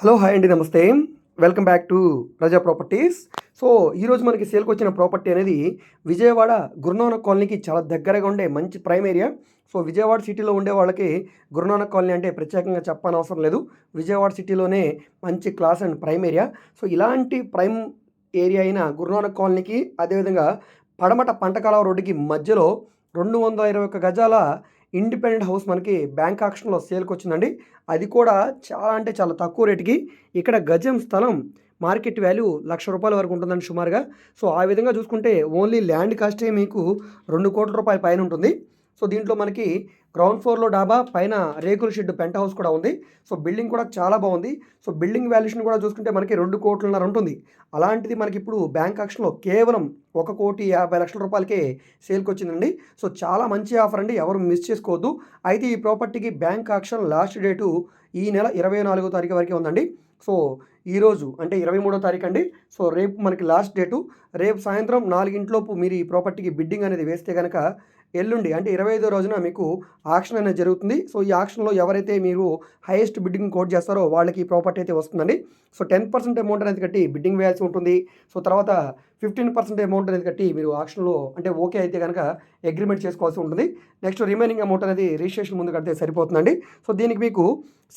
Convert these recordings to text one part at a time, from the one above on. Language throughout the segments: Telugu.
హలో హాయ్ అండి నమస్తే. Welcome back to Praja properties. So ఈరోజు మనకి సేల్కి వచ్చిన ప్రాపర్టీ అనేది విజయవాడ గురునానక్ కాలనీకి చాలా దగ్గరగా ఉండే మంచి ప్రైమ్ ఏరియా. సో విజయవాడ సిటీలో ఉండే వాళ్ళకి గురునానక్ కాలనీ అంటే ప్రత్యేకంగా చెప్పనవసరం లేదు. విజయవాడ సిటీలోనే మంచి class and prime area. So ఇలాంటి ప్రైమ్ ఏరియా అయిన గురునానక్ కాలనీకి అదేవిధంగా పడమట పంటకాల రోడ్డుకి మధ్యలో రెండు వందల ఇరవై ఒక్క గజాల ఇండిపెండెంట్ హౌస్ మనకి బ్యాంక్ ఆక్షన్లో సేల్కి వచ్చిందండి అది కూడా చాలా అంటే చాలా తక్కువ రేటుకి. ఇక్కడ గజం స్థలం మార్కెట్ వాల్యూ లక్ష రూపాయల వరకు ఉంటుందండి సుమారుగా. సో ఆ విధంగా చూసుకుంటే ఓన్లీ ల్యాండ్ కాస్టే మీకు రెండు కోట్ల రూపాయల పైన ఉంటుంది. సో దీంట్లో మనకి గ్రౌండ్ ఫ్లోర్లో డాబా పైన రేకుల షెడ్ పెంట్ హౌస్ కూడా ఉంది. సో బిల్డింగ్ కూడా చాలా బాగుంది. సో బిల్డింగ్ వాల్యుయేషన్ కూడా చూసుకుంటే మనకి రెండు కోట్లన్నర ఉంటుంది. అలాంటిది మనకి ఇప్పుడు బ్యాంక్ ఆక్షన్లో కేవలం ఒక కోటి యాభై లక్షల రూపాయలకే సేల్కి వచ్చిందండి. సో చాలా మంచి ఆఫర్ అండి. ఎవరు మిస్ చేసుకోవద్దు. అయితే ఈ ప్రాపర్టీకి బ్యాంక్ ఆక్షన్ లాస్ట్ డేటు ఈ నెల ఇరవై నాలుగో తారీఖు వరకే ఉందండి. సో ఈరోజు అంటే ఇరవై మూడో తారీఖు అండి. సో రేపు మనకి లాస్ట్ డేటు. రేపు సాయంత్రం నాలుగింట్లోపు మీరు ఈ ప్రాపర్టీకి బిడ్డింగ్ అనేది వేస్తే కనుక ఎల్లుండి అంటే ఇరవై ఐదో రోజున మీకు ఆక్షన్ అనేది జరుగుతుంది. సో ఈ ఆక్షన్లో ఎవరైతే మీరు హైయెస్ట్ బిడ్డింగ్ కోట్ చేస్తారో వాళ్ళకి ప్రాపర్టీ అయితే వస్తుందండి. సో టెన్ పర్సెంట్ అమౌంట్ అనేది కట్టి బిడ్డింగ్ వేయాల్సి ఉంటుంది. సో తర్వాత ఫిఫ్టీన్ పర్సెంట్ అమౌంట్ అనేది కట్టి మీరు ఆక్షన్లో అంటే ఓకే అయితే కనుక అగ్రిమెంట్ చేసుకోవాల్సి ఉంటుంది. నెక్స్ట్ రిమైనింగ్ అమౌంట్ అనేది రిజిస్ట్రేషన్ ముందు కడితే సరిపోతుందండి. సో దీనికి మీకు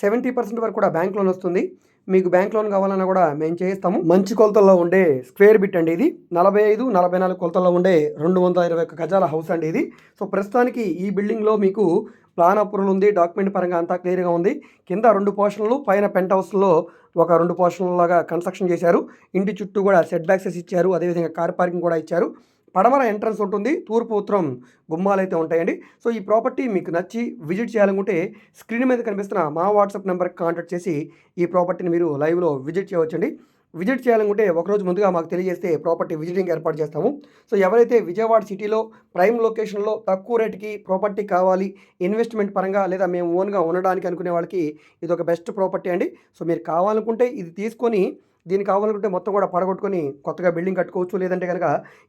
సెవెంటీ పర్సెంట్ వరకు కూడా బ్యాంక్ లోన్ వస్తుంది. మీకు బ్యాంక్ లోన్ కావాలన్నా కూడా మేము చేయిస్తాము. మంచి కొలతల్లో ఉండే స్క్వేర్ బిట్ అండి ఇది. నలభై ఐదు నలభై నాలుగు కొలతల్లో ఉండే రెండు వందల ఇరవై ఒక్క గజాల హౌస్ అండి ఇది. సో ప్రస్తుతానికి ఈ బిల్డింగ్లో మీకు ప్లాన్ అప్రూవల్ ఉంది డాక్యుమెంట్ పరంగా అంతా క్లియర్గా ఉంది. కింద రెండు పోర్షన్లు పైన పెంట్ హౌస్లో ఒక రెండు పోర్షన్లాగా కన్స్ట్రక్షన్ చేశారు. ఇంటి చుట్టూ కూడా సెట్ బ్యాక్సెస్ ఇచ్చారు అదేవిధంగా కార్ పార్కింగ్ కూడా ఇచ్చారు. పడమర ఎంట్రన్స్ ఉంటుంది తూర్పు ఉత్తరం గుమ్మాలు అయితే ఉంటాయండి. సో ఈ ప్రాపర్టీ మీకు నచ్చి విజిట్ చేయాలనుకుంటే స్క్రీన్ మీద కనిపిస్తున్న మా వాట్సాప్ నెంబర్కి కాంటాక్ట్ చేసి ఈ ప్రాపర్టీని మీరు లైవ్లో విజిట్ చేయవచ్చండి. విజిట్ చేయాలనుకుంటే ఒకరోజు ముందుగా మాకు తెలియజేస్తే ప్రాపర్టీ విజిటింగ్ ఏర్పాటు చేస్తాము. సో ఎవరైతే విజయవాడ సిటీలో ప్రైమ్ లొకేషన్లో తక్కువ రేటుకి ప్రాపర్టీ కావాలి ఇన్వెస్ట్మెంట్ పరంగా లేదా మేము ఓన్గా ఉండడానికి అనుకునే వాళ్ళకి ఇది ఒక బెస్ట్ ప్రాపర్టీ అండి. సో మీరు కావాలనుకుంటే ఇది తీసుకొని దీనికి కావాలనుకుంటే మొత్తం కూడా పడగొట్టుకొని కొత్తగా బిల్డింగ్ కట్టుకోవచ్చు. లేదంటే కనుక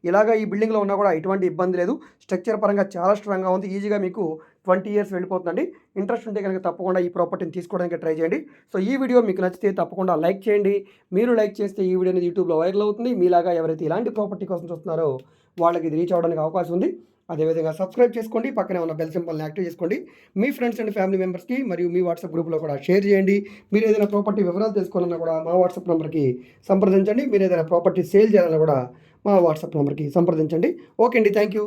ఇలాగ ఈ బిల్డింగ్లో ఉన్నా కూడా ఎటువంటి ఇబ్బంది లేదు. స్ట్రక్చర్ పరంగా చాలా స్ట్రాంగ్గా ఉంది. ఈజీగా మీకు ట్వంటీ ఇయర్స్ వెళ్ళిపోతుందండి. ఇంట్రెస్ట్ ఉంటే కనుక తప్పకుండా ఈ ప్రాపర్టీని తీసుకోవడానికి ట్రై చేయండి. సో ఈ వీడియో మీకు నచ్చితే తప్పకుండా లైక్ చేయండి. మీరు లైక్ చేస్తే ఈ వీడియో అనేది యూట్యూబ్లో వైరల్ అవుతుంది. మీలాగా ఎవరైతే ఇలాంటి ప్రాపర్టీ కోసం చూస్తున్నారో వాళ్ళకి ఇది రీచ్ అవ్వడానికి అవకాశం ఉంది. అదేవిధంగా సబ్స్క్రైబ్ చేసుకోండి. పక్కనే ఉన్న బెల్ సింబల్ని యాక్టివ్ చేసుకోండి. మీ ఫ్రెండ్స్ అండ్ ఫ్యామిలీ మెంబర్స్కి మరియు మీ వాట్సాప్ గ్రూప్లో కూడా షేర్ చేయండి. మీరు ఏదైనా ప్రాపర్టీ వివరాలు తెలుసుకోవాలన్నా కూడా మా వాట్సాప్ నెంబర్కి సంప్రదించండి. మీరు ఏదైనా ప్రాపర్టీ సేల్ చేయాలన్నా కూడా మా వాట్సాప్ నెంబర్కి సంప్రదించండి. ఓకే అండి. Thank you.